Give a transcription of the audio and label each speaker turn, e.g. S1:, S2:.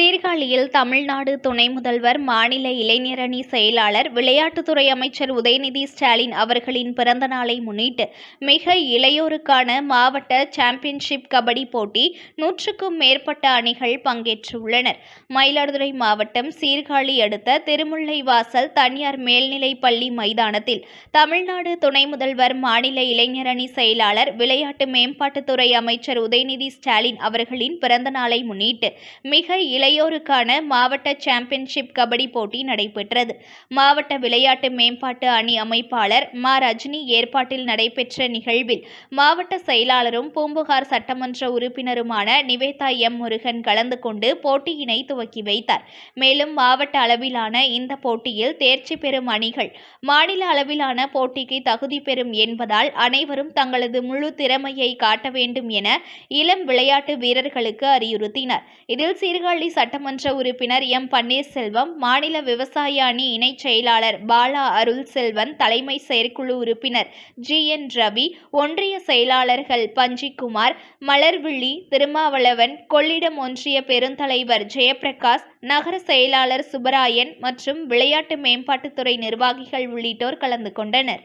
S1: C Tamil Nadu துணை முதல்வர் மாநில இளைஞரணி செயலாளர் விளையாட்டுத்துறை அமைச்சர் உதயநிதி ஸ்டாலின் அவர்களின் பிறந்த நாளை முன்னிட்டு மிக இளையோருக்கான மாவட்ட சாம்பியன்ஷிப் கபடி போட்டி நூற்றுக்கும் மேற்பட்ட அணிகள் பங்கேற்றுள்ளனர். மயிலாடுதுறை மாவட்டம் சீர்காழி அடுத்த திருமுல்லைவாசல் தனியார் மேல்நிலைப் பள்ளி மைதானத்தில் தமிழ்நாடு துணை முதல்வர் மாநில இளைஞரணி செயலாளர் விளையாட்டு மேம்பாட்டுத்துறை அமைச்சர் உதயநிதி ஸ்டாலின் அவர்களின் பிறந்த நாளை முன்னிட்டு மிக இளையோருக்கான மாவட்ட சாம்பியன்ஷிப் கபடி போட்டி நடைபெற்றது. மாவட்ட விளையாட்டு மேம்பாட்டு அணி அமைப்பாளர் மா. ரஜினி ஏற்பாட்டில் நடைபெற்ற நிகழ்வில் மாவட்ட செயலாளரும் பூம்புகார் சட்டமன்ற உறுப்பினருமான நிவேதா எம். முருகன் கலந்து கொண்டு போட்டியினை துவக்கி வைத்தார். மேலும் மாவட்ட அளவிலான இந்த போட்டியில் தேர்ச்சி பெறும் அணிகள் மாநில அளவிலான போட்டிக்கு தகுதி பெறும் என்பதால் அனைவரும் தங்களது முழு திறமையை காட்ட வேண்டும் என இளம் விளையாட்டு வீரர்களுக்கு அறிவுறுத்தினார். இதில் சீர்காழி சட்டமன்ற உறுப்பினர் எம். பன்னீர்செல்வம் மாநில விவசாய அணி இணைச் செயலாளர் பாலா அருள் செல்வன் தலைமை செயற்குழு உறுப்பினர் ஜி. என். ரவி ஒன்றிய செயலாளர்கள் பஞ்சிக்குமார் மலர்விழி திருமாவளவன் கொள்ளிடம் ஒன்றிய பெருந்தலைவர் ஜெயபிரகாஷ் நகர செயலாளர் சுப்பராயன் மற்றும் விளையாட்டு மேம்பாட்டுத்துறை நிர்வாகிகள் உள்ளிட்டோர் கலந்து கொண்டனர்.